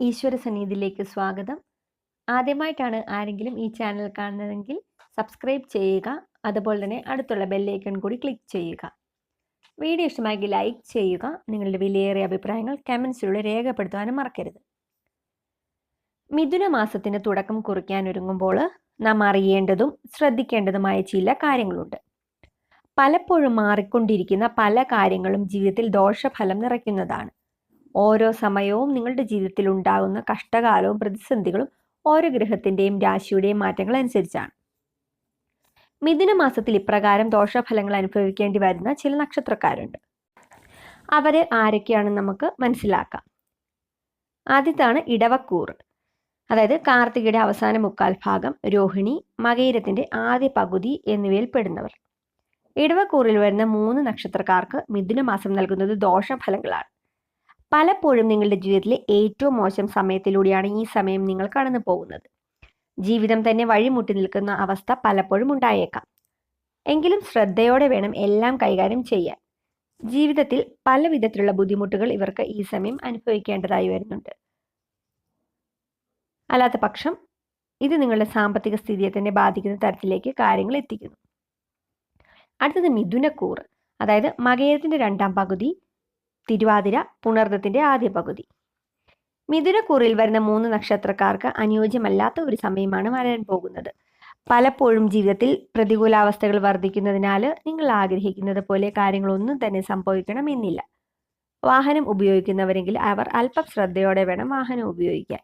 ഈശ്വര സന്നിധിയിലേക്ക് സ്വാഗതം. ആദ്യമായിട്ടാണ് ആരെങ്കിലും ഈ ചാനൽ കാണുന്നതെങ്കിൽ സബ്സ്ക്രൈബ് ചെയ്യുക അതുപോലെ തന്നെ അടുത്തുള്ള ബെല്ലൈക്കൺ കൂടി ക്ലിക്ക് ചെയ്യുക. വീഡിയോ ഇഷ്ടമാക്കി ലൈക്ക് ചെയ്യുക നിങ്ങളുടെ വിലയേറിയ അഭിപ്രായങ്ങൾ കമൻസിലൂടെ രേഖപ്പെടുത്തുവാനും മറക്കരുത്. മിഥുന മാസത്തിന് തുടക്കം കുറിക്കാനൊരുങ്ങുമ്പോൾ നാം അറിയേണ്ടതും ശ്രദ്ധിക്കേണ്ടതുമായ ചില കാര്യങ്ങളുണ്ട്. പലപ്പോഴും മാറിക്കൊണ്ടിരിക്കുന്ന പല കാര്യങ്ങളും ജീവിതത്തിൽ ദോഷഫലം നിറയ്ക്കുന്നതാണ്. ഓരോ സമയവും നിങ്ങളുടെ ജീവിതത്തിൽ ഉണ്ടാകുന്ന കഷ്ടകാലവും പ്രതിസന്ധികളും ഓരോ ഗ്രഹത്തിന്റെയും രാശിയുടെയും മാറ്റങ്ങൾ അനുസരിച്ചാണ്. മിഥുന മാസത്തിൽ ഇപ്രകാരം ദോഷഫലങ്ങൾ അനുഭവിക്കേണ്ടി വരുന്ന ചില നക്ഷത്രക്കാരുണ്ട്. അവർ ആരൊക്കെയാണെന്ന് നമുക്ക് മനസ്സിലാക്കാം. ആദ്യത്താണ് ഇടവക്കൂർ. അതായത് കാർത്തികയുടെ അവസാന മുക്കാൽ ഭാഗം രോഹിണി മകയിരത്തിന്റെ ആദ്യ പകുതി എന്നിവയിൽ പെടുന്നവർ. ഇടവക്കൂറിൽ വരുന്ന മൂന്ന് നക്ഷത്രക്കാർക്ക് മിഥുന മാസം നൽകുന്നത് ദോഷഫലങ്ങളാണ്. പലപ്പോഴും നിങ്ങളുടെ ജീവിതത്തിലെ ഏറ്റവും മോശം സമയത്തിലൂടെയാണ് ഈ സമയം നിങ്ങൾ കടന്നു പോകുന്നത്. ജീവിതം തന്നെ വഴിമുട്ടി നിൽക്കുന്ന അവസ്ഥ പലപ്പോഴും ഉണ്ടായേക്കാം. എങ്കിലും ശ്രദ്ധയോടെ വേണം എല്ലാം കൈകാര്യം ചെയ്യാൻ. ജീവിതത്തിൽ പല വിധത്തിലുള്ള ബുദ്ധിമുട്ടുകൾ ഇവർക്ക് ഈ സമയം അനുഭവിക്കേണ്ടതായി വരുന്നുണ്ട്. അല്ലാത്ത പക്ഷം ഇത് നിങ്ങളുടെ സാമ്പത്തിക സ്ഥിതിയെ തന്നെ ബാധിക്കുന്ന തരത്തിലേക്ക് കാര്യങ്ങൾ എത്തിക്കുന്നു. അടുത്തത് മിഥുനക്കൂർ അതായത് മകയത്തിന്റെ രണ്ടാം പകുതി തിരുവാതിര പുണർന്നത്തിന്റെ ആദ്യ പകുതി. മിഥുനക്കൂറിൽ വരുന്ന മൂന്ന് നക്ഷത്രക്കാർക്ക് അനുയോജ്യമല്ലാത്ത ഒരു സമയമാണ് വരാൻ പോകുന്നത്. പലപ്പോഴും ജീവിതത്തിൽ പ്രതികൂലാവസ്ഥകൾ വർദ്ധിക്കുന്നതിനാൽ നിങ്ങൾ ആഗ്രഹിക്കുന്നത് പോലെ കാര്യങ്ങളൊന്നും തന്നെ സംഭവിക്കണമെന്നില്ല. വാഹനം ഉപയോഗിക്കുന്നവരെങ്കിൽ അവർ അല്പം ശ്രദ്ധയോടെ വേണം വാഹനം ഉപയോഗിക്കാൻ.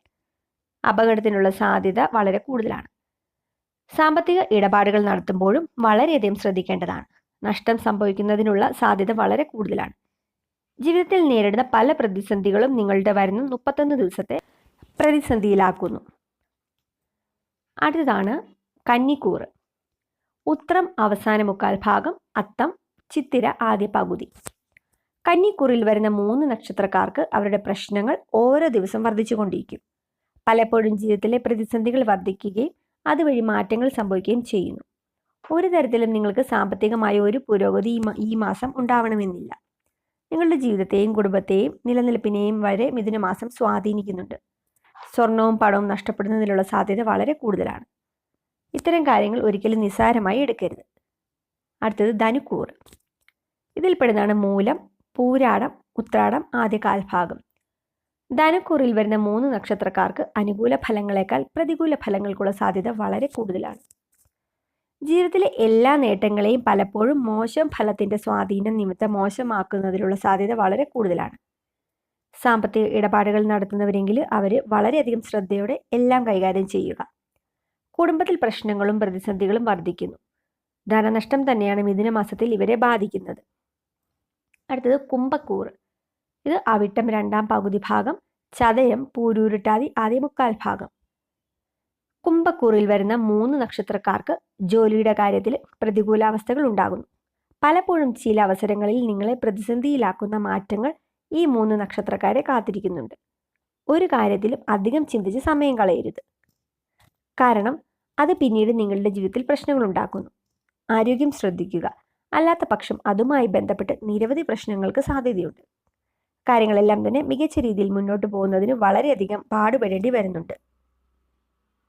അപകടത്തിനുള്ള സാധ്യത വളരെ കൂടുതലാണ്. സാമ്പത്തിക ഇടപാടുകൾ നടത്തുമ്പോഴും വളരെയധികം ശ്രദ്ധിക്കേണ്ടതാണ്. നഷ്ടം സംഭവിക്കുന്നതിനുള്ള സാധ്യത വളരെ കൂടുതലാണ്. ജീവിതത്തിൽ നേരിടുന്ന പല പ്രതിസന്ധികളും നിങ്ങളുടെ വരുന്ന മുപ്പത്തൊന്ന് ദിവസത്തെ പ്രതിസന്ധിയിലാക്കുന്നു. അടുത്തതാണ് കന്നിക്കൂറ്. ഉത്രം അവസാന മുക്കാൽ ഭാഗം അത്തം ചിത്തിര ആദ്യ പകുതി. കന്നിക്കൂറിൽ വരുന്ന മൂന്ന് നക്ഷത്രക്കാർക്ക് അവരുടെ പ്രശ്നങ്ങൾ ഓരോ ദിവസം വർദ്ധിച്ചുകൊണ്ടിരിക്കും. പലപ്പോഴും ജീവിതത്തിലെ പ്രതിസന്ധികൾ വർദ്ധിക്കുകയും അതുവഴി മാറ്റങ്ങൾ സംഭവിക്കുകയും ചെയ്യുന്നു. ഒരു തരത്തിലും നിങ്ങൾക്ക് സാമ്പത്തികമായ ഒരു പുരോഗതി ഈ മാസം ഉണ്ടാവണമെന്നില്ല. നിങ്ങളുടെ ജീവിതത്തെയും കുടുംബത്തെയും നിലനിൽപ്പിനെയും വരെ മിഥുനമാസം സ്വാധീനിക്കുന്നുണ്ട്. സ്വർണവും പണവും നഷ്ടപ്പെടുന്നതിനുള്ള സാധ്യത വളരെ കൂടുതലാണ്. ഇത്തരം കാര്യങ്ങൾ ഒരിക്കലും നിസ്സാരമായി എടുക്കരുത്. അടുത്തത് ധനുക്കൂർ. ഇതിൽപ്പെടുന്നതാണ് മൂലം പൂരാടം ഉത്രാടം ആദ്യ കാൽഭാഗം ധനുക്കൂറിൽ വരുന്ന മൂന്ന് നക്ഷത്രക്കാർക്ക് അനുകൂല ഫലങ്ങളെക്കാൾ പ്രതികൂല ഫലങ്ങൾക്കുള്ള സാധ്യത വളരെ കൂടുതലാണ്. ജീവിതത്തിലെ എല്ലാ നേട്ടങ്ങളെയും പലപ്പോഴും മോശം ഫലത്തിന്റെ സ്വാധീനം നിമിത്തം മോശമാക്കുന്നതിലുള്ള സാധ്യത വളരെ കൂടുതലാണ്. സാമ്പത്തിക ഇടപാടുകൾ നടത്തുന്നവരെങ്കിൽ അവർ വളരെയധികം ശ്രദ്ധയോടെ എല്ലാം കൈകാര്യം ചെയ്യുക. കുടുംബത്തിൽ പ്രശ്നങ്ങളും പ്രതിസന്ധികളും വർദ്ധിക്കുന്നു. ധനനഷ്ടം തന്നെയാണ് മിഥുന മാസത്തിൽ ഇവരെ ബാധിക്കുന്നത്. അടുത്തത് കുംഭക്കൂറ്. ഇത് അവിട്ടം രണ്ടാം പകുതി ഭാഗം ചതയം പൂരൂരുട്ടാതി ആദ്യ മുക്കാൽ ഭാഗം. കുംഭക്കൂറിൽ വരുന്ന മൂന്ന് നക്ഷത്രക്കാർക്ക് ജോലിയുടെ കാര്യത്തിൽ പ്രതികൂലാവസ്ഥകൾ ഉണ്ടാകുന്നു. പലപ്പോഴും ചില അവസരങ്ങളിൽ നിങ്ങളെ പ്രതിസന്ധിയിലാക്കുന്ന മാറ്റങ്ങൾ ഈ മൂന്ന് നക്ഷത്രക്കാരെ കാത്തിരിക്കുന്നുണ്ട്. ഒരു കാര്യത്തിലും അധികം ചിന്തിച്ച് സമയം കളയരുത്. കാരണം അത് പിന്നീട് നിങ്ങളുടെ ജീവിതത്തിൽ പ്രശ്നങ്ങൾ ഉണ്ടാക്കുന്നു. ആരോഗ്യം ശ്രദ്ധിക്കുക. അല്ലാത്ത പക്ഷം അതുമായി ബന്ധപ്പെട്ട് നിരവധി പ്രശ്നങ്ങൾക്ക് സാധ്യതയുണ്ട്. കാര്യങ്ങളെല്ലാം തന്നെ മികച്ച രീതിയിൽ മുന്നോട്ട് പോകുന്നതിന് വളരെയധികം പാടുപെടേണ്ടി വരുന്നുണ്ട്.